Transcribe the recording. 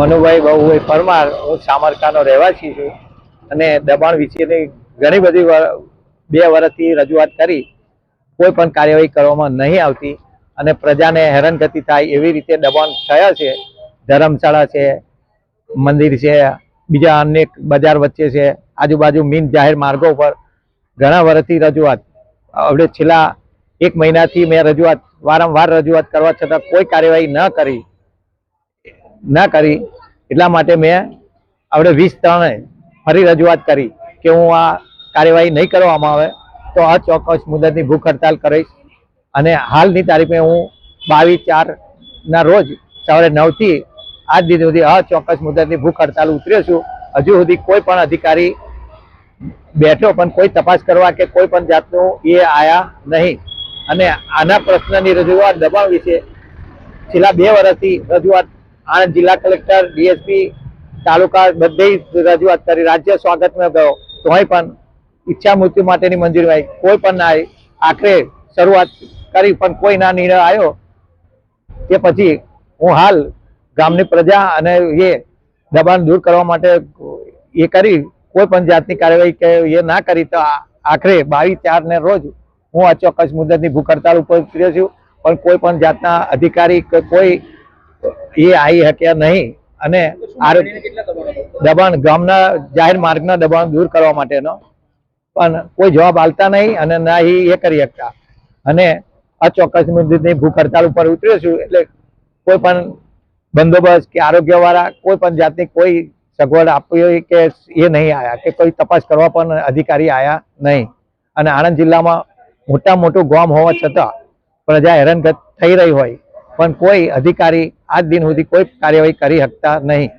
મનુભાઈ બહુભાઈ પરમાર, હું સામરકાનો રહેવાસી છું. અને દબાણ વિશેની ઘણી બધી બે વર્ષથી રજૂઆત કરી. કોઈ પણ કાર્યવાહી કરવામાં નહીં આવતી. અને પ્રજાને હેરાનગતિ થાય એવી રીતે દબાણ થયા છે. ધર્મશાળા છે, મંદિર છે, બીજા અનેક બજાર વચ્ચે છે. આજુબાજુ મીન જાહેર માર્ગો પર ઘણા વર્ષથી રજૂઆત. હવે છેલ્લા એક મહિનાથી મેં રજૂઆત, વારંવાર રજૂઆત કરવા છતાં કોઈ કાર્યવાહી ન કરી. ન કરી, એટલા માટે મેં આપણે વીસ ત્રણે ફરી રજૂઆત કરી કે હું આ કાર્યવાહી નહીં કરવામાં આવે, તો અચોક્કસ મુદતની ભૂખ હડતાલ કરીશ. અને હાલની તારીખે હું બાવીસ ચારના રોજ સવારે નવથી આજ દિન સુધી અચોક્કસ મુદતની ભૂખ હડતાલ ઉતર્યો છું. હજુ સુધી કોઈ પણ અધિકારી બેઠો પણ, કોઈ તપાસ કરવા કે કોઈ પણ જાતનું એ આયા નહીં. અને આના પ્રશ્નની રજૂઆત દબાણ વિશે છેલ્લા બે વર્ષથી રજૂઆત આણંદ જિલ્લા કલેક્ટર, ડીએસપી, તાલુકા બધે રજૂઆત કરી. રાજ્ય સ્વાગતમાં ગયો તોય પણ ઈચ્છા મૃત્યુ માટેની મંજૂરી આવી કોઈ પણ ના આખરે શરૂઆત કરી, પણ કોઈ ના નિર્ણય આવ્યો. તે પછી હું હાલ ગામની પ્રજા અને એ દબાણ દૂર કરવા માટે એ કરી. કોઈ પણ જાતની કાર્યવાહી કે એ ના કરી, તો આખરે બાવીસ, ચાર ને રોજ હું અચોક્કસ મુદતની ભૂખ હડતાલ ઉપર ઉતર્યો છું. પણ કોઈ પણ જાતના અધિકારી કે કોઈ એ આવી શક્યા નહીં અને દબાણ ગામના જાહેર માર્ગના દબાણ દૂર કરવા માટેનો. પણ કોઈ જવાબ આલતા નહીં અને ના એ કરી શકતા. અને અચોક્કસ મુદતની ભૂખ હડતાલ ઉપર ઉતર્યો છું એટલે કોઈ પણ બંદોબસ્ત કે આરોગ્ય વાળા કોઈ પણ જાતની કોઈ સગવડ હોય કે એ નહીં આવ્યા કે કોઈ તપાસ કરવા પણ અધિકારી આયા નહીં. અને આણંદ જિલ્લામાં મોટા મોટું ગામ હોવા છતાં પ્રજા હેરાનગત થઈ રહી હોય પણ કોઈ અધિકારી આજ દિન સુધી કોઈ કાર્યવાહી કરી શકતા નહીં.